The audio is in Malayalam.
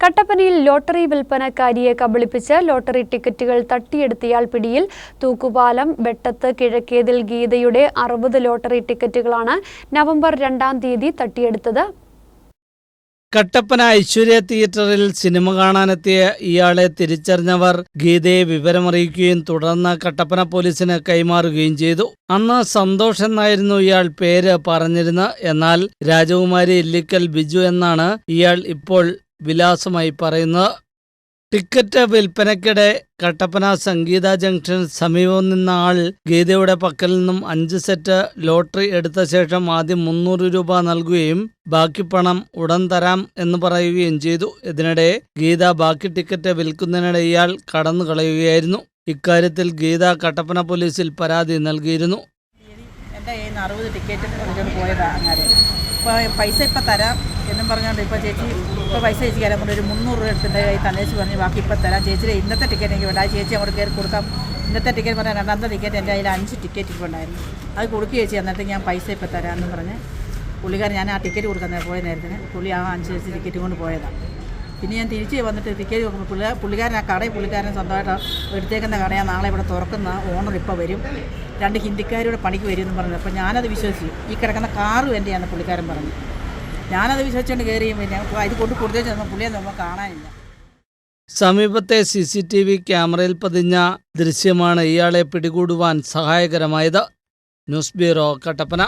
കട്ടപ്പനയിൽ ലോട്ടറി വിൽപ്പനക്കാരിയെ കബളിപ്പിച്ച് ലോട്ടറി ടിക്കറ്റുകൾ തട്ടിയെടുത്തയാൾ പിടിയിൽ തൂക്കുപാലം വെട്ടത്ത് കിഴക്കേതിൽ ഗീതയുടെ അറുപത് ലോട്ടറി ടിക്കറ്റുകളാണ് നവംബർ രണ്ടാം തീയതി തട്ടിയെടുത്തത്. കട്ടപ്പന ഐശ്വര്യ തിയേറ്ററിൽ സിനിമ കാണാനെത്തിയ ഇയാളെ തിരിച്ചറിഞ്ഞവർ ഗീതയെ വിവരമറിയിക്കുകയും തുടർന്ന് കട്ടപ്പന പോലീസിന് കൈമാറുകയും ചെയ്തു. അന്ന് സന്തോഷ് എന്നായിരുന്നു ഇയാൾ പേര് പറഞ്ഞിരുന്നത്. എന്നാൽ രാജകുമാരി ഇല്ലിക്കൽ ബിജു എന്നാണ് ഇയാൾ ഇപ്പോൾ വിലാസമായി പറയുന്നത് ടിക്കറ്റ് വിൽപ്പനയ്ക്കിടെ കട്ടപ്പന സംഗീത ജംഗ്ഷൻ സമീപം നിന്ന ആൾ ഗീതയുടെ പക്കൽ നിന്നും അഞ്ച് സെറ്റ് ലോട്ടറി എടുത്ത ശേഷം ആദ്യം മുന്നൂറ് രൂപ നൽകുകയും ബാക്കി പണം ഉടൻ തരാം എന്ന് പറയുകയും ചെയ്തു. ഇതിനിടെ ഗീത ബാക്കി ടിക്കറ്റ് വിൽക്കുന്നതിനിടെ ഇയാൾ കടന്നു കളയുകയായിരുന്നു. ഇക്കാര്യത്തിൽ ഗീത കട്ടപ്പന പോലീസിൽ പരാതി നൽകിയിരുന്നു. പൈസ ഇപ്പം തരാം എന്നും പറഞ്ഞുകൊണ്ട് ഇപ്പോൾ ചേച്ചി ഇപ്പോൾ പൈസ ചേച്ചി കയറാൻ കൊണ്ട് ഒരു മുന്നൂറ് രൂപ എടുത്തിന്റെ കയ്യിൽ തന്നേച്ച് പറഞ്ഞ് ബാക്കി ഇപ്പം തരാം. ചേച്ചിയുടെ ഇന്നത്തെ ടിക്കറ്റ് എനിക്ക് വേണ്ട. ചേച്ചി അങ്ങോട്ട് കയറി കൊടുക്കാം. ഇന്നത്തെ ടിക്കറ്റ് പറഞ്ഞാൽ രണ്ടാമത്തെ ടിക്കറ്റ് എന്റെ അതിൽ അഞ്ച് ടിക്കറ്റ് ഇപ്പോൾ ഉണ്ടായിരുന്നു. അത് കൊടുക്കുക ചേച്ചി എന്നിട്ട് ഞാൻ പൈസ ഇപ്പം തരാമെന്ന് പറഞ്ഞ് പുള്ളിക്കാരൻ ഞാൻ ആ ടിക്കറ്റ് കൊടുക്കാൻ പോയ നേരത്തിന് പുള്ളി ആ അഞ്ച് ടിക്കറ്റ് കൊണ്ട് പോയതാണ് പിന്നെ ഞാൻ തിരിച്ച് വന്നിട്ട് നോക്കുമ്പോൾ പുള്ളി പുള്ളിക്കാരൻ ആ കടയിൽ പുള്ളിക്കാരൻ സ്വന്തമായിട്ട് എടുത്തേക്കുന്ന കടയാണ് നാളെ ഇവിടെ തുറക്കുന്ന ഓണർ ഇപ്പോൾ വരും. രണ്ട് ഹിന്ദിക്കാരിയുടെ പണിക്ക് വരും എന്ന് പറഞ്ഞു. അപ്പോൾ ഞാനത് വിശ്വസിച്ചു. ഈ കിടക്കുന്ന കാറും എന്റെയാണ് പുള്ളിക്കാരൻ പറഞ്ഞു. ഞാനത് വിശ്വസിച്ചുകൊണ്ട് കയറിയും പിന്നെ ഇത് കൊണ്ട് കൊടുത്തേച്ച് ചെന്നപ്പോൾ പുള്ളിയെ നമ്മൾ കാണാനില്ല. സമീപത്തെ സി സി ടി വി ക്യാമറയിൽ പതിഞ്ഞ ദൃശ്യമാണ് ഇയാളെ പിടികൂടുവാൻ സഹായകരമായത്. News bureau Kattappana.